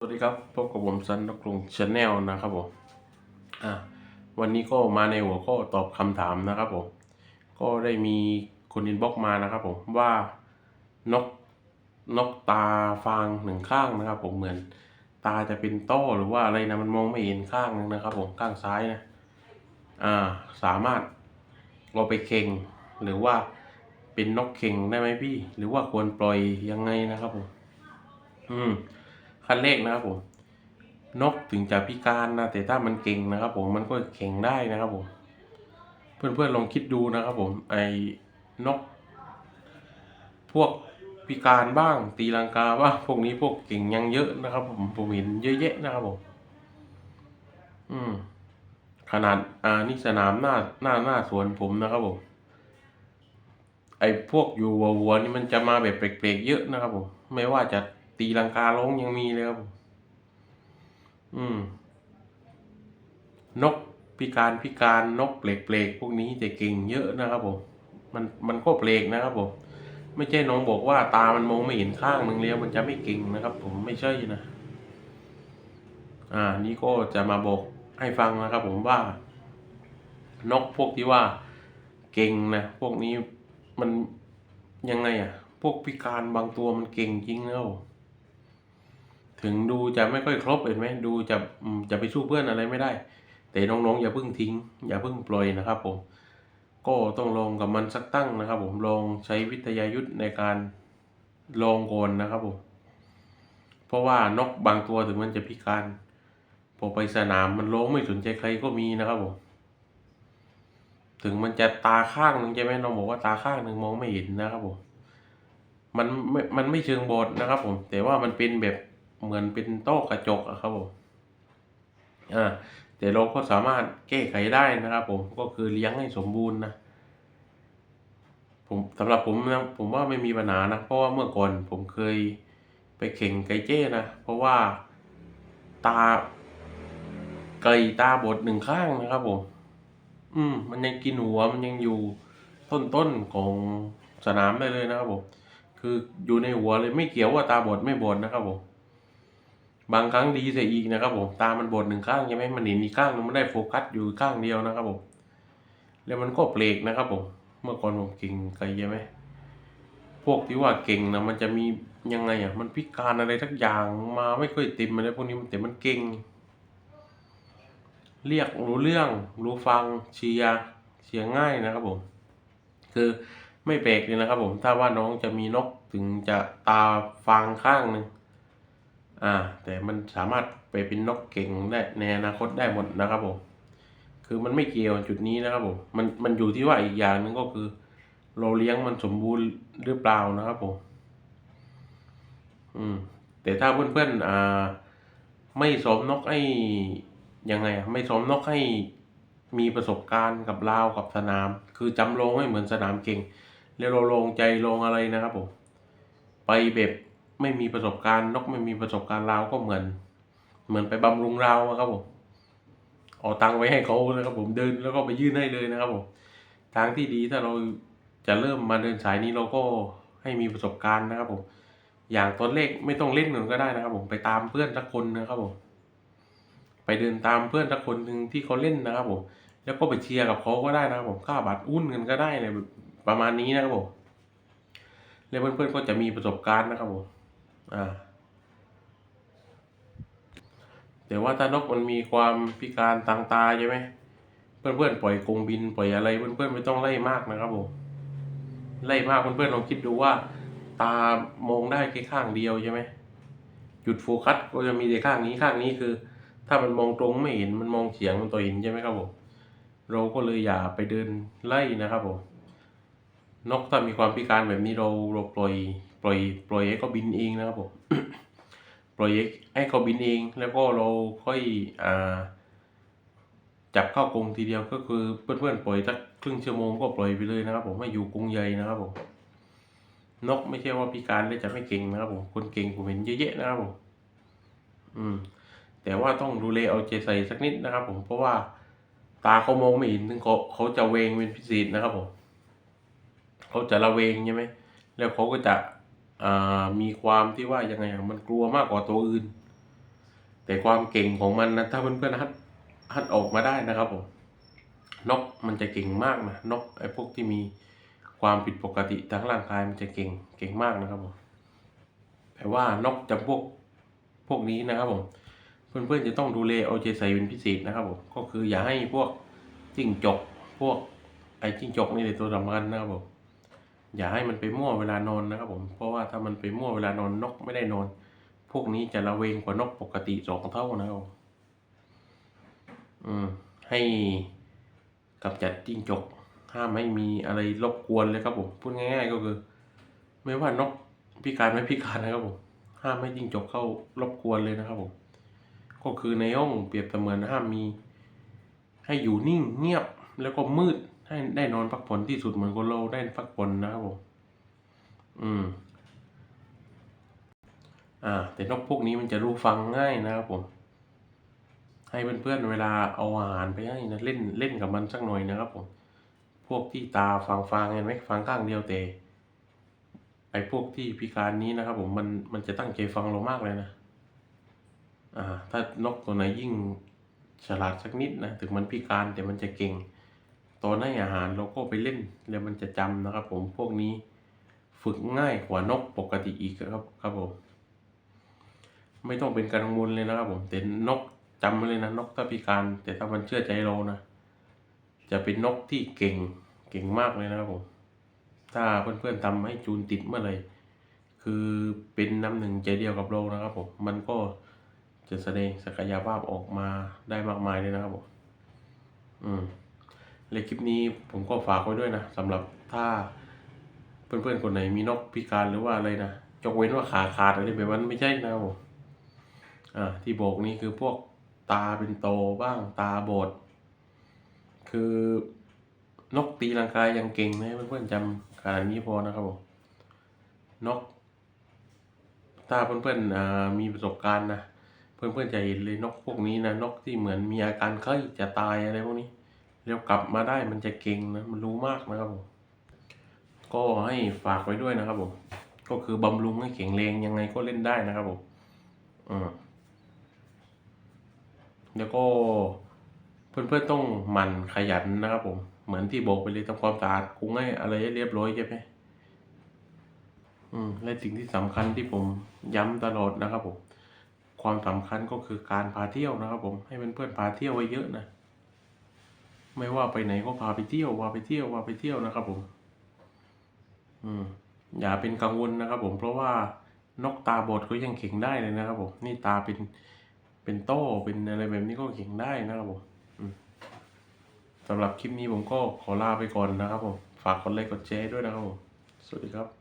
สวัสดีครับพบกับผมซันนกรงชาแนลนะครับผมอ่าวันนี้ก็มาในหัวข้อตอบคำถามนะครับผมก็ได้มีคนอินบ็อกมานะครับผมว่านกนกตาฟางหนึ่งข้างนะครับผมเหมือนตาจะเป็นต้อหรือว่าอะไรนะมันมองไม่เห็นข้างนึงนะครับผมข้างซ้ายนะอ่าสามารถเราไปเข่งหรือว่าเป็นนกเข่งได้ไหมพี่ หรือว่าควรปล่อยยังไงนะครับผมอืม ขั้นแรกนะครับผม นกถึงจะพิการนะแต่ถ้ามันเก่งนะครับ ผมมันก็แข่งได้นะครับผม เพื่อนๆลองคิดดูนะครับ ผมไอ้นก พวกพิการบ้าง ตีลังกาบ้างพวกนี้พวกเก่งยังเยอะนะครับ ผมผมเห็นเยอะแยะนะครับผม อืมขนาดอ่านี่สนามหน้าหน้าหน้าสวนผมนะครับผมไอ้พวกอยู่วัวๆนี่มันจะมาแบบแปลกๆเยอะนะครับผมไม่ว่าจะ ตีลังกาล้งยังมีเลยครับผมอืม นกพิการพิการนกเปลกๆพวกนี้จะเก่งเยอะนะครับผม มันมันก็เปลกนะครับผม ไม่ใช่น้องบอกว่าตามันมองไม่เห็นข้างหนึ่งแล้วมันจะไม่เก่งนะครับ ผมไม่ใช่นะ อ่า นี่ก็จะมาบอกให้ฟังนะครับ ผมว่า นกพวกที่ว่าเก่งนะพวกนี้มันยังไงอะ พวกพิการบางตัวมันเก่งจริงแล้ว ถึงดูจะไม่ค่อยครบเห็นไหมดูจะจะไปสู้เพื่อนอะไรไม่ได้ แต่น้องๆ อย่าเพิ่งทิ้ง อย่าเพิ่งปล่อยนะครับผมก็ต้องลองกับมันสักตั้งนะครับ ผมลองใช้วิทยายุทธในการลองก่อนนะครับผมเพราะว่านกบางตัวถึงมันจะพิการพอไปสนามมันร้องไม่สนใจใครก็มีนะครับผมถึงมันจะตาข้างหนึ่งใช่ไหมน้องบอกว่าตาข้างหนึ่งมองไม่เห็นนะครับผมมันไม่มันไม่เชิงบอดนะครับผม แต่ว่ามันเป็นแบบ เหมือนเป็นโต๊ะกระจกอะครับผมอ่าแต่เราก็สามารถแก้ไขได้นะครับ ผมก็คือเลี้ยงให้สมบูรณ์นะผมสำหรับผมนะผมว่าไม่มีปัญหานะเพราะว่าเมื่อก่อนผมเคยไปแข่งไก่เจ้นะเพราะว่าตาไก่ตาบดหนึ่งข้างนะครับผมอืม มันยังกินหัวมันยังอยู่ต้นๆของสนามได้เลยนะครับผมคืออยู่ในหัวเลยไม่เกี่ยวว่าตาบอดไม่บอดนะครับผม บางครั้งดีเสียอีกนะครับผมตามันบดหนึ่งข้างใช่ไหมมันเห็นอีกข้างนึงมันได้โฟกัสอยู่ข้างเดียวนะครับผมแล้วมันก็เปลกนะครับผมเมื่อก่อนผมเก่งไกลใช่ไหมพวกที่ว่าเก่งนะมันจะมียังไงอะมันพิการอะไรทักอย่างมาไม่ค่อยเต็มอะไรพวกนี้มันแต่มันเก่ง เรียกรู้เรื่องรู้ฟังเชียร์เชียร์ง่ายนะครับผม คือไม่แปลกเลยนะครับผมถ้าว่าน้องจะมีนกถึงจะตาฟางข้างหนึ่ง อ่าแต่มันสามารถไปเป็นนกเก่งได้ในอนาคตได้หมดนะครับผมคือมันไม่เกี่ยวจุดนี้นะครับผมมันมันอยู่ที่ว่าอีกอย่างหนึ่งก็คือ เราเลี้ยงมันสมบูรณ์หรือเปล่านะครับผมอืมแต่ถ้าเพื่อนๆอ่าไม่สมนกให้ยังไงอะไม่สมนกให้มีประสบการณ์กับลาวกับสนาม คือจำลองให้เหมือนสนามเก่งแล้วเราลงใจลงอะไรนะครับผมไปแบบ ไม่มีประสบการณ์นกไม่มีประสบการณ์ลาก็เหมือน เหมือนไปบำรุงเราครับผมเอาตังค์ไว้ให้เขานะครับผมเดินแล้วก็ไปยื่นให้เลยนะครับผมทางที่ดีถ้าเราจะเริ่มมาเดินสายนี้เราก็ให้มีประสบการณ์นะครับผม อย่างตอนเลขไม่ต้องเล่นหนึ่งก็ได้นะครับ ผมไปตามเพื่อนสักคนนะครับผมไปเดินตามเพื่อนสักคนหนึ่งที่เขาเล่นนะครับผมแล้วก็ไปเชียร์กับเขาก็ได้นะครับผมค่าบัตรอุ้นกันก็ได้เลยประมาณนี้นะครับผมแล้วเพื่อนๆก็จะมีประสบการณ์นะครับผม อ่าแต่ว่าถ้านกมันมีความพิการทางตาใช่ไหมเพื่อนๆปล่อยกรงบินปล่อยอะไรเพื่อนๆไม่ต้องไล่มากนะครับผมไล่มากเพื่อนๆลองคิดดูว่า ตามองได้แค่ข้างเดียวใช่ไหมจุดโฟกัสก็จะมีแต่ข้างนี้ข้างนี้คือ ถ้ามันมองตรงไม่เห็นมันมองเฉียงมันตัวเห็นใช่ไหมครับผมเราก็เลยอย่าไปเดินไล่นะครับผม นกถ้ามีความพิการแบบนี้เราเราปล่อยปล่อยปล่อยให้เขาบินเองนะครับผมปล่อยให้เขาบินเอง แล้วก็เราค่อยอ่าจับเข้ากรงทีเดียวก็คือเพื่อนๆปล่อยสักครึ่งชั่วโมงก็ปล่อยไปเลยนะครับ ผมให้อยู่กรงใหญ่นะครับผมนกไม่ใช่ว่าพิการแล้วจะไม่เก่งนะครับผมคนเก่งผมเห็นเยอะแยะนะครับผมอืม แต่ว่าต้องดูแลเอาใจใส่สักนิดนะครับ ผมเพราะว่าตาเขามองไม่เห็นถึงเขาเขาจะเวงเป็นพิเศษนะครับผม เขาจะระเวงใช่ไหมแล้วเขาก็จะอ่ามีความที่ว่ายังไงอะมันกลัวมากกว่าตัวอื่น แต่ความเก่งของมันนะถ้าเพื่อนๆฮัดฮัดออกมาได้นะครับผมนกมันจะเก่งมากนะนกไอ้พวกที่มีความผิดปกติทางร่างกายมันจะเก่งเก่งมากนะครับผมแต่ว่านกจำพวกพวกนี้นะครับผมเพื่อนๆจะต้องดูแลเอาใจใส่เป็นพิเศษนะครับผมก็คืออย่าให้พวกจิ้งจกพวกไอ้จิ้งจกนี่เป็นตัวสำคัญนะครับผม อย่าให้มันไปมั่วเวลานอนนะครับผมเพราะว่าถ้ามันไปมั่วเวลานอนนกไม่ได้นอน พวกนี้จะระเวงกว่านกปกติสองเท่านะครับผมอืมให้กำจัดจิ้งจกห้ามไม่มีอะไรรบกวนเลยครับผมพูดง่าย ๆ ก็คือ ไม่ว่านกพิการไม่พิการนะครับผมห้ามไม่จิ้งจกเข้ารบกวนเลยนะครับผมก็คือในห้องเปรียบเสมือนห้ามมี ให้อยู่นิ่งเงียบแล้วก็มืด ให้ได้นอนพักผ่อนที่สุดเหมือนคนเราได้พักผ่อนนะครับผมอืม อ่า แต่นกพวกนี้มันจะรู้ฟังง่ายนะครับผม ให้เพื่อนๆเวลาเอาอาหารไปให้นะเล่นเล่นกับมันสักหน่อยนะครับผม พวกที่ตาฟางฟางเห็นไหมฟังข้างเดียวแต่ไอ้พวกที่พิการนี้นะครับ ผมมันมันจะตั้งใจฟังเรามากเลยนะอ่า ถ้านกตัวไหนยิ่งฉลาดสักนิดนะถึงมันพิการแต่มันจะเก่ง ตอนให้อาหารเราก็ไปเล่นแล้วมันจะจำนะครับ ผมพวกนี้ฝึกง่ายกว่านกปกติอีกครับครับผมไม่ต้องเป็นกังวลเลยนะครับ ผมแต่นกจำไว้เลยนะนกถ้าพิการ แต่ถ้ามันเชื่อใจเรานะจะเป็นนกที่เก่งเก่งมากเลยนะครับผมถ้าเพื่อนๆทำให้จูนติดเมื่อไหร่คือเป็นน้ำหนึ่งใจเดียวกับเรานะครับผมมันก็จะแสดงศักยภาพออกมาได้มากมายเลยนะครับผมอืม เลยคลิปนี้ผมก็ฝากไว้ด้วยนะสำหรับถ้าเพื่อนๆคนไหนมีนกพิการหรือว่าอะไรนะยกเว้นว่าขาขาดอะไรแบบนั้นไม่ใช่นะผมอ่าที่บอกนี่คือพวกตาเป็นโตบ้างตาบอดคือนกตีลังกายยังเก่งนะเพื่อนๆจำขนาดนี้พอนะครับผมนก ถ้าเพื่อนๆอ่ามีประสบการณ์นะเพื่อนๆจะเห็นเลยนกพวกนี้นะนกที่เหมือนมีอาการไข้จะตายอะไรพวกนี้ แล้วกลับมาได้มันจะเก่งนะมันรู้มากนะครับผมก็ให้ฝากไว้ด้วยนะครับผมก็คือบำรุงให้แข็งแรงยังไงก็เล่นได้นะครับผมอืมแล้วก็เพื่อนๆต้องหมั่นขยันนะครับผม เหมือนที่บอกไปเลยทำความสะอาดกุ้งให้อะไรให้เรียบร้อยใช่ไหมอืมและสิ่งที่สำคัญที่ผมย้ำตลอดนะครับผม ความสำคัญก็คือการพาเที่ยวนะครับผมให้เพื่อนๆพาเที่ยวไว้เยอะนะ ไม่ว่าไปไหนก็พาไปเที่ยวพาไปเที่ยวพาไปเที่ยวนะครับผม อืมอย่าเป็นกังวลนะครับผมเพราะว่านกตาบอดก็ยังเข่งได้เลยนะครับผมนี่ตาเป็นเป็นโต้เป็นอะไรแบบนี้ก็เข่งได้นะครับผมอืมสำหรับคลิปนี้ผมก็ขอลาไปก่อนนะครับผม ฝากกดไลค์กดแชร์ด้วยนะครับผม สวัสดีครับ